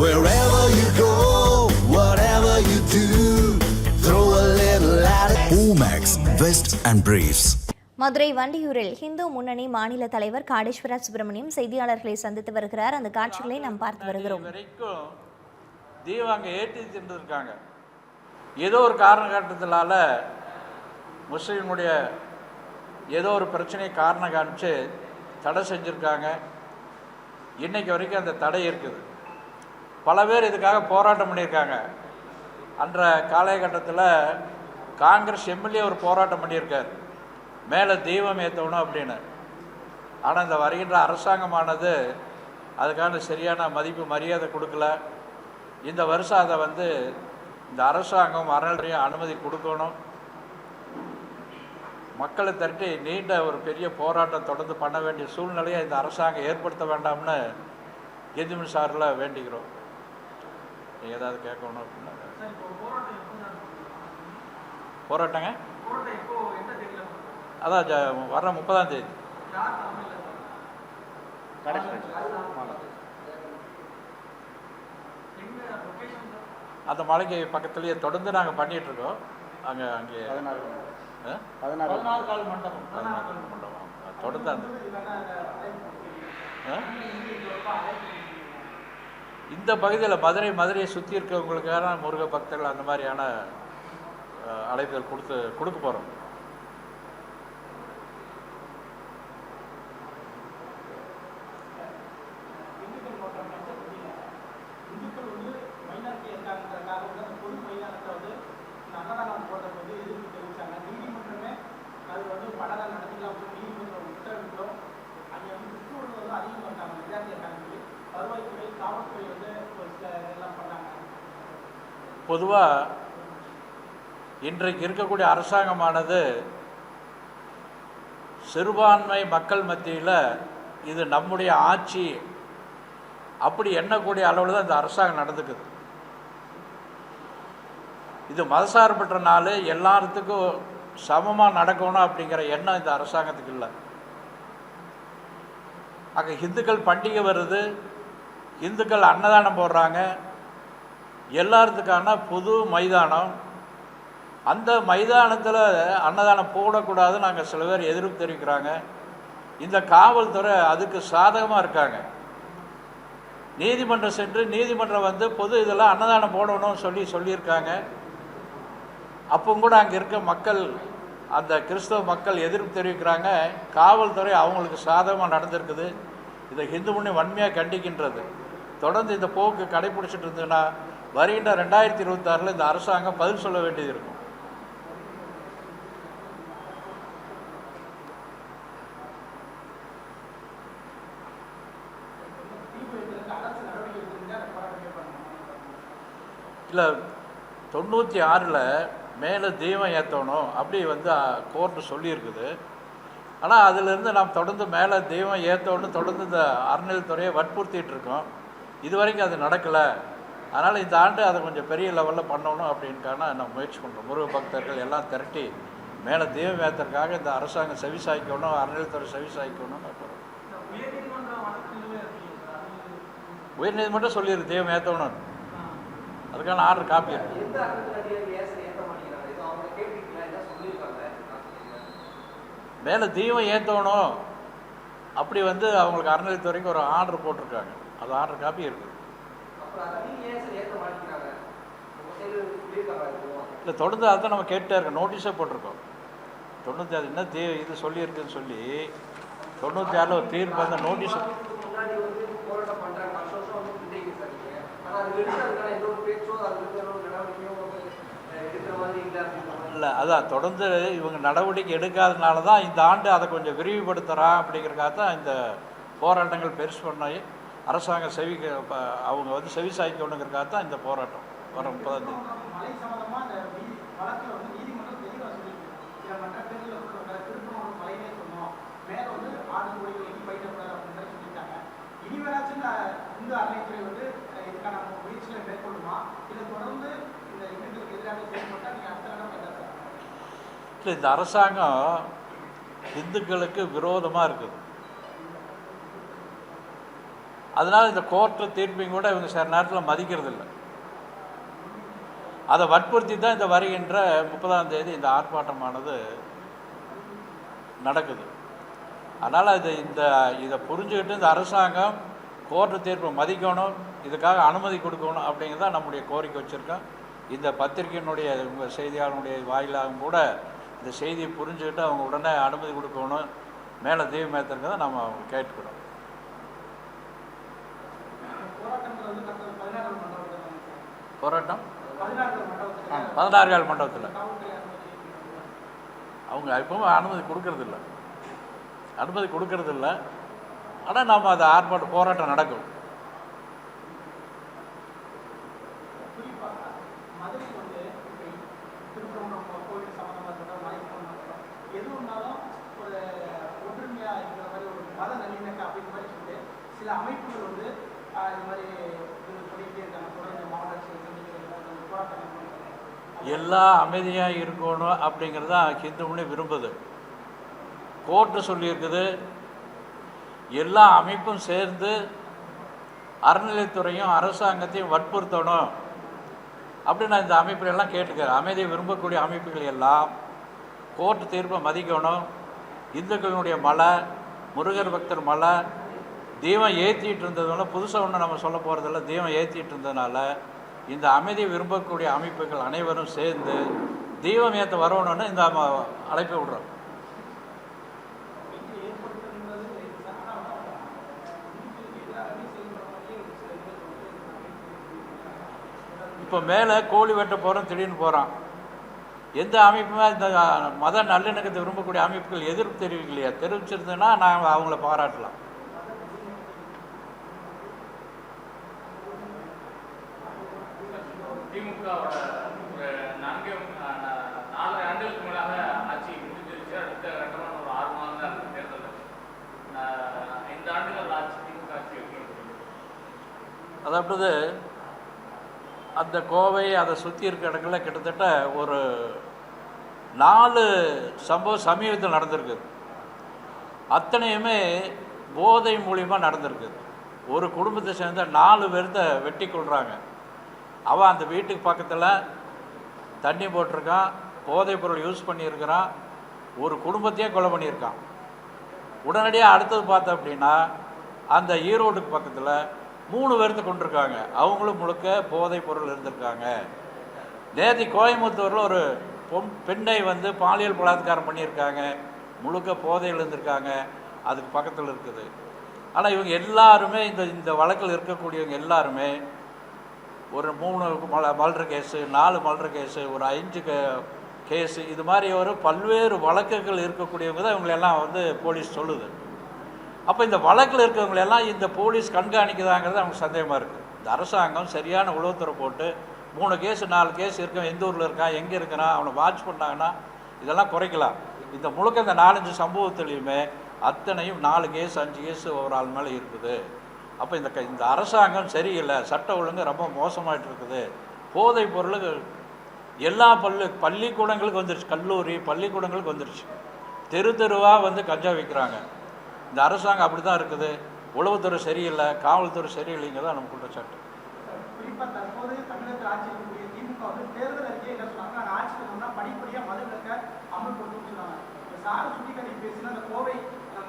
Wherever you go, whatever you do, throw a little at it. Omax, Vest and Briefs. Madurai வண்டியூரில் Hindu முன்னணி மாநில தலைவர் காடேஸ்வர சுப்பிரமணியம் செய்தியாளர்களை சந்தித்து வருகிறார். அந்த காட்சிகளை நாம் பார்த்து வருகிறோம். வரைக்கும் தீபம் அங்கே ஏற்றி இருக்காங்க ஏதோ ஒரு காரணம் காட்டுறதுனால முஸ்லீமுடைய ஏதோ ஒரு பிரச்சனையை காரணம் காமிச்சு தடை செஞ்சுருக்காங்க. இன்னைக்கு வரைக்கும் அந்த தடை இருக்குது. பல பேர் இதுக்காக போராட்டம் பண்ணியிருக்காங்க. அன்ற காலகட்டத்தில் காங்கிரஸ் எம்எல்ஏ ஒரு போராட்டம் பண்ணியிருக்கார். மேலே தெய்வம் ஏற்றணும் அப்படின்னு. ஆனால் இந்த வருகின்ற அரசாங்கமானது அதுக்கான சரியான மதிப்பு மரியாதை கொடுக்கல. இந்த வருஷம் அதை வந்து இந்த அரசாங்கம் அறநிலையம் அனுமதி கொடுக்கணும். மக்களை திரட்டி நீண்ட ஒரு பெரிய போராட்டம் தொடர்ந்து பண்ண வேண்டிய சூழ்நிலையை இந்த அரசாங்கம் ஏற்படுத்த வேண்டாம்னு எதிர்மின் சாரில் வேண்டிக்கிறோம். ஏதாவது கேட்கணும் அப்படின்னா போராட்டங்க? அதான் வர்ற முப்பதாம் தேதி. அந்த மலைக்கு பக்கத்துலேயே தொடர்ந்து நாங்கள் பண்ணிட்டு இருக்கோம். அங்கே அங்கே? பதினாறு கால் மண்டபம். மண்டபம். தொடர்ந்து அந்த ஆ? இந்த பகுதியில் மதுரை மதுரையை சுற்றி இருக்கிறவங்களுக்கான முருக பக்தர்கள் அந்த மாதிரியான அழைப்புகள் கொடுத்து கொடுக்க போகிறோம் பொதுவாக இன்றைக்கு இருக்கக்கூடிய அரசாங்கமானது சிறுபான்மை மக்கள் மத்தியில் இது நம்முடைய ஆட்சி. அப்படி எண்ணக்கூடிய அளவில் தான் இந்த அரசாங்கம் நடந்துக்குது. இது மதசார்பற்றனால எல்லாத்துக்கும் சமமாக நடக்கணும் அப்படிங்கிற எண்ணம் இந்த அரசாங்கத்துக்கு இல்லை. அங்கே இந்துக்கள் பண்டிகை வருது இந்துக்கள் அன்னதானம் போடுறாங்க எல்லாத்துக்கான புது மைதானம். அந்த மைதானத்தில் அன்னதானம் போடக்கூடாது நாங்கள் சில பேர் எதிர்ப்பு தெரிவிக்கிறாங்க. இந்த காவல்துறை அதுக்கு சாதகமாக இருக்காங்க. நீதிமன்றம் சென்று நீதிமன்றம் வந்து பொது இதெல்லாம் அன்னதானம் போடணும்னு சொல்லி சொல்லியிருக்காங்க. அப்போ கூட அங்கே இருக்க மக்கள் அந்த கிறிஸ்தவ மக்கள் எதிர்ப்பு தெரிவிக்கிறாங்க. காவல்துறை அவங்களுக்கு சாதகமாக நடந்திருக்குது. இதை ஹிந்து முன்னி வன்மையாக கண்டிக்கின்றது. தொடர்ந்து இந்த போக்கு கடைபிடிச்சிட்டு இருந்ததுன்னா வருகின்ற ரெண்டாயிரத்தி இருபத்தாறில் இந்த அரசாங்கம் பதில் சொல்ல வேண்டியது இருக்கும். இல்லை தொண்ணூற்றி ஆறில் மேலே தெய்வம் ஏற்றணும் அப்படி வந்து கோர்ட்டு சொல்லியிருக்குது. ஆனால் அதிலிருந்து நாம் தொடர்ந்து மேலே தெய்வம் ஏற்றணும் தொடர்ந்து இந்த அறநிலைத்துறையை வற்புறுத்திட்டு இருக்கோம். இது வரைக்கும் அது நடக்கலை. அதனால் இந்த ஆண்டு அதை கொஞ்சம் பெரிய லெவலில் பண்ணணும் அப்படின்கான நான் முயற்சி பண்ணுறோம் முருக பக்தர்கள் எல்லாம் திரட்டி மேலே தெய்வம் ஏற்றறதுக்காக இந்த அரசாங்கம் செவி சாய்க்கணும் அறநிலைத்துறை செவி சாய்க்கணும் அப்புறம் உயர்நீதிமன்றம் சொல்லியிருக்கு தெய்வம் ஏற்றணும் அதுக்கான ஆர்டர் காப்பி மேலே தீபம் ஏற்றணும் அப்படி வந்து அவங்களுக்கு அறநிலைத்துறைக்கு ஒரு ஆர்டர் போட்டிருக்காங்க. அது ஆர்டர் காப்பி இருக்குது இல்லை தொடர்ந்து அதான் நம்ம கேட்டே இருக்கோம். நோட்டீஸே போட்டிருக்கோம். தொண்ணூற்றி ஆறு என்ன தீ இது சொல்லியிருக்குன்னு சொல்லி தொண்ணூற்றி ஆறில் ஒரு தீர்ப்பு அந்த நோட்டீஸ் இல்லை இல்லை அதான் தொடர்ந்து இவங்க நடவடிக்கை எடுக்காதனால தான் இந்த ஆண்டு அதை கொஞ்சம் விரிவுபடுத்துகிறான் அப்படிங்கிறக்காக தான் இந்த போராட்டங்கள் பெருசு பண்ணி அரசாங்கம் செவி அவங்க வந்து செவி சாய்க்கணுங்கிறக்காக தான் இந்த போராட்டம் வர முப்பதாம் தேதி? இல்லை இந்த அரசாங்கம் இந்துக்களுக்கு விரோதமாக இருக்குது அதனால் இந்த கோர்ட்டு தீர்ப்பையும் கூட இவங்க சில நேரத்தில் மதிக்கிறது இல்லை அதை வற்புறுத்தி தான் இந்த வருகின்ற முப்பதாம் தேதி இந்த ஆர்ப்பாட்டமானது நடக்குது. அதனால் இது இந்த இதை புரிஞ்சுக்கிட்டு இந்த அரசாங்கம் கோர்ட்டு தீர்ப்பை மதிக்கணும் இதுக்காக அனுமதி கொடுக்கணும் அப்படிங்கிறத நம்முடைய கோரிக்கை வச்சுருக்கோம். இந்த பத்திரிகையினுடைய உங்கள் செய்தியாளனுடைய வாயிலாகவும் கூட இந்த செய்தியை புரிஞ்சுக்கிட்டு அவங்க உடனே அனுமதி கொடுக்கணும் மேலே தீபம் ஏற்றுறதை நம்ம கேட்டுக்கிறோம் போராட்டங்கள் வந்து கடந்த பதினாறு மண்டபத்தில் தானே சார் போராட்டம்? பதினாறு பதினாறுகால் மண்டபத்தில். அவங்க எப்பவும் அனுமதி கொடுக்கறதில்ல. அனுமதி கொடுக்கறதில்ல. ஆனால் நம்ம அது ஆர்ப்பாட்டம் போராட்டம் நடக்கும். சில அமைப்புகள் வந்து இந்த மாதிரி எல்லாம் அமைதியாக இருக்கணும் அப்படிங்கிறது தான் ஹிந்து முன்னே விரும்புது. கோர்ட்டு சொல்லியிருக்குது எல்லா அமைப்பும் சேர்ந்து அறநிலைத்துறையும் அரசாங்கத்தையும் வற்புறுத்தணும். அப்படின்னு நான் இந்த அமைப்புகள் எல்லாம் கேட்டுக்கிறேன் அமைதியை விரும்பக்கூடிய அமைப்புகள் எல்லாம் கோர்ட்டு தீர்ப்பை மதிக்கணும். இந்துக்களினுடைய மலை முருகர் பக்தர் மலை தீபம் ஏற்றிட்டு இருந்ததுனால புதுசாக ஒன்று நம்ம சொல்ல போகிறதில்ல தீபம் ஏற்றிட்டு இருந்ததுனால இந்த அமைதியை விரும்பக்கூடிய அமைப்புகள் அனைவரும் சேர்ந்து தீபம் ஏற்ற வரணும்னு இந்த ம- அழைப்பை விடுறோம். இப்போ மேலே கோழி வெட்ட போகிறோம் திடீர்னு போகிறான் எந்த அமைப்புமே இந்த மத நல்லிணக்கத்தை விரும்பக்கூடிய அமைப்புகள் எதிர்ப்பு தெரிவிக்கலையா? தெரிவிச்சிருந்ததுன்னா நாங்கள் அவங்கள பாராட்டலாம். திமுகவோட ஒரு நான்கு நாலரை ஆண்டுகளுக்கு மேலாக ஆட்சி முடிஞ்சிருச்சு. அடுத்த கட்டமான ஒரு ஆறு மாதம் தான் இருக்கு தேர்தல். அஹ், ஐந்து ஆண்டுகள் ஆட்சி திமுக ஆட்சி அதாவது அந்த கோவை அதை சுற்றி இருக்க இடங்கள்ல கிட்டத்தட்ட ஒரு நாலு சம்பவம் சமீபத்தில் நடந்திருக்கு. அத்தனையுமே போதை மூலியமாக நடந்திருக்கு. ஒரு குடும்பத்தை சேர்ந்த நாலு பேர்த்த வெட்டி கொள்கிறாங்க அவன் அந்த வீட்டுக்கு பக்கத்தில் தண்ணி போட்டிருக்கான் போதைப் பொருள் யூஸ் பண்ணியிருக்கிறான் ஒரு குடும்பத்தையே கொலை பண்ணியிருக்கான் உடனடியாக அடுத்தது பார்த்தோம் அப்படின்னா அந்த ஈரோடுக்கு பக்கத்தில் மூணு பேர்த்த கொண்டிருக்காங்க. அவங்களும் முழுக்க போதைப் பொருள் இருந்திருக்காங்க. நேதி கோயம்புத்தூரில் ஒரு பொன் பெண்ணை வந்து பாலியல் பலாத்காரம் பண்ணியிருக்காங்க. முழுக்க போதையில் இருந்திருக்காங்க. அதுக்கு பக்கத்தில் இருக்குது. ஆனால் இவங்க எல்லாருமே இந்த இந்த வழக்கில் இருக்கக்கூடியவங்க எல்லாருமே ஒரு மூணு மல மல்ற கேஸு நாலு மல்ற கேஸு ஒரு அஞ்சு கேஸு இது மாதிரி ஒரு பல்வேறு வழக்குகள் இருக்கக்கூடியவங்க தான் இவங்களெல்லாம் வந்து போலீஸ் சொல்லுது. அப்போ இந்த வழக்கில் இருக்கிறவங்களெல்லாம் இந்த போலீஸ் கண்காணிக்குதாங்கிறது அவங்க சந்தேகமாக இருக்குது இந்த அரசாங்கம் சரியான உளவுத்துறை போட்டு மூணு கேஸ் நாலு கேஸ் இருக்கான் எந்த ஊரில் இருக்கான் எங்கே இருக்கிறான் அவனை வாட்ச் பண்ணாங்கன்னா இதெல்லாம் குறைக்கலாம். இந்த முழுக்க இந்த நாலஞ்சு சம்பவத்துலேயுமே அத்தனையும் நாலு கேஸ் அஞ்சு கேஸ் ஒரு ஆள் மேலே இருக்குது. அப்போ இந்த க- இந்த அரசாங்கம் சரியில்லை சட்ட ஒழுங்கு ரொம்ப மோசமாயிட்டு இருக்குது போதைப் பொருள் எல்லா பள்ளி பள்ளிக்கூடங்களுக்கு வந்துருச்சு கல்லூரி பள்ளிக்கூடங்களுக்கு வந்துருச்சு. தெரு தெருவாக வந்து கஞ்சா விற்கிறாங்க இந்த அரசாங்கம் அப்படி தான் இருக்குது. உளவுத்துறை சரியில்லை காவல்துறை சரியில்லைங்கிறதா நம்ம குற்றச்சாட்டு குறிப்பாக தற்போது சார் சுட்டிக்காட்டி பேசினா அந்த கோவை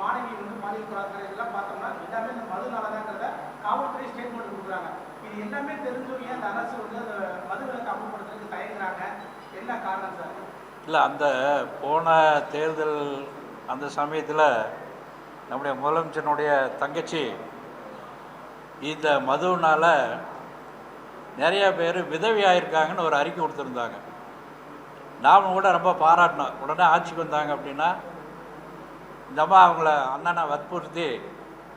மாணவி வந்து பலாத்காரம் இதெல்லாம் பார்த்தோம்னா எல்லாமே இந்த மதுனாலதாங்கிறத காவல்துறை ஸ்டேட்மெண்ட் கொடுக்குறாங்க இது எல்லாமே தெரிஞ்சவங்க அந்த அரசு வந்து அந்த மதுவிலக்கு அமல்படுத்துறதுக்கு தயங்குறாங்க? என்ன காரணம் சார்? இல்லை அந்த போன தேர்தல் அந்த சமயத்தில் நம்முடைய முதலமைச்சனுடைய தங்கச்சி இந்த மதுவினால் நிறைய பேர் விதவி ஆயிருக்காங்கன்னு ஒரு அறிக்கை கொடுத்துருந்தாங்க. நாம் கூட ரொம்ப பாராட்டினோம் உடனே ஆட்சிக்கு வந்தாங்க அப்படின்னா இந்த அம்மா அவங்கள அண்ணனை வற்புறுத்தி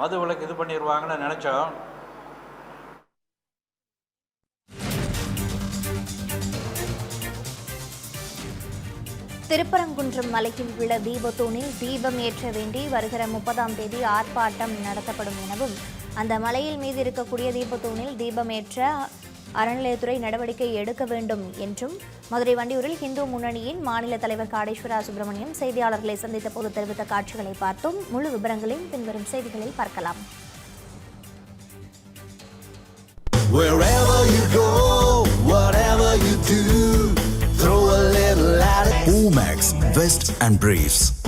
மது விளக்கு இது பண்ணிடுவாங்கன்னு நினச்சோம். திருப்பரங்குன்றம் மலையில் உள்ள தீபத்தூணில் தீபம் ஏற்ற வேண்டி வருகிற முப்பதாம் தேதி ஆர்ப்பாட்டம் நடத்தப்படும் எனவும் அந்த மலையில் மீது இருக்கக்கூடிய தீபத்தூணில் தீபம் ஏற்ற அறநிலையத்துறை நடவடிக்கை எடுக்க வேண்டும் என்றும் மதுரை வண்டியூரில் இந்து முன்னணியின் மாநில தலைவர் காடேஸ்வரா சுப்பிரமணியம் செய்தியாளர்களை சந்தித்த போது தெரிவித்த காட்சிகளை பார்த்தோம் முழு விவரங்களையும் பின்வரும் செய்திகளில் பார்க்கலாம். Wherever you go, whatever you do, Vest and Briefs.